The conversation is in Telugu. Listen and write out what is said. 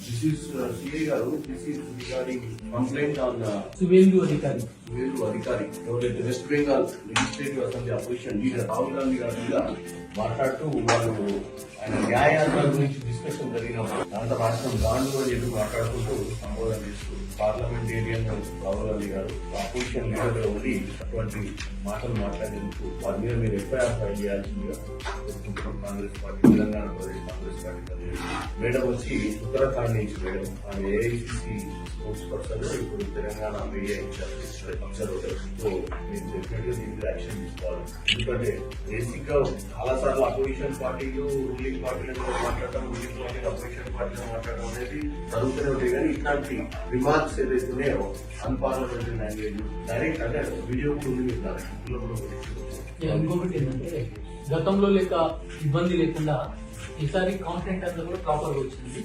This is uh, CA గారు, this is regarding complaint on uh, అధికారి. వేలు అధికారి. ఎవరైతే West Bengal legislative assembly opposition leader Rahul Gandhi గారు మీద మాట్లాడుతూ వాళ్ళు ఆయన న్యాయాల గురించి డిస్కషన్ జరిగినప్పుడు అంత రాష్ట్రం గాంధీ అని చెప్పి మాట్లాడుకుంటూ సంబోధన చేస్తున్నారు. పార్లమెంటేరియన్ రాహుల్ గాంధీ గారు అపోజిషన్ లీడర్గా ఉండి అటువంటి మాటలు మాట్లాడేందుకు వారి మీద మీరు ఎఫ్ఐఆర్ ఫైల్ చేయాల్సిందిగా కోరుకుంటున్నాం. Congress party Telangana Pradesh Congress party madam వచ్చి ఉత్తరాఖండ్ నుంచి మేడం ఆమె ఏఐసిసి స్పోర్ట్స్ పర్సన్ ఇప్పుడు Telangana media incharge observer. So మీద యాక్షన్ తీసుకోవాలి ఎందుకంటే బేసిక్గా చాలా సార్లు అపోజిషన్ పార్టీలు రూలింగ్ పార్టీలతో మాట్లాడటం రూలింగ్ పార్టీ అపోజిషన్ పార్టీలో మాట్లాడడం అనేది జరుగుతూనే ఉంటాయి. కానీ ఇట్లాంటి రిమార్క్స్ ఏదైతే ఉన్నాయో అన్పార్లమెంటరీ లాంగ్వేజ్ డైరెక్ట్ అంటే వీడియో కూడా ఉంది మీరు ఇంకొకటి ఏంటంటే గతంలో లేక ఇబ్బంది లేకుండా ఈసారి కాంటెంట్ అంతా కూడా ప్రాపర్గా వచ్చింది.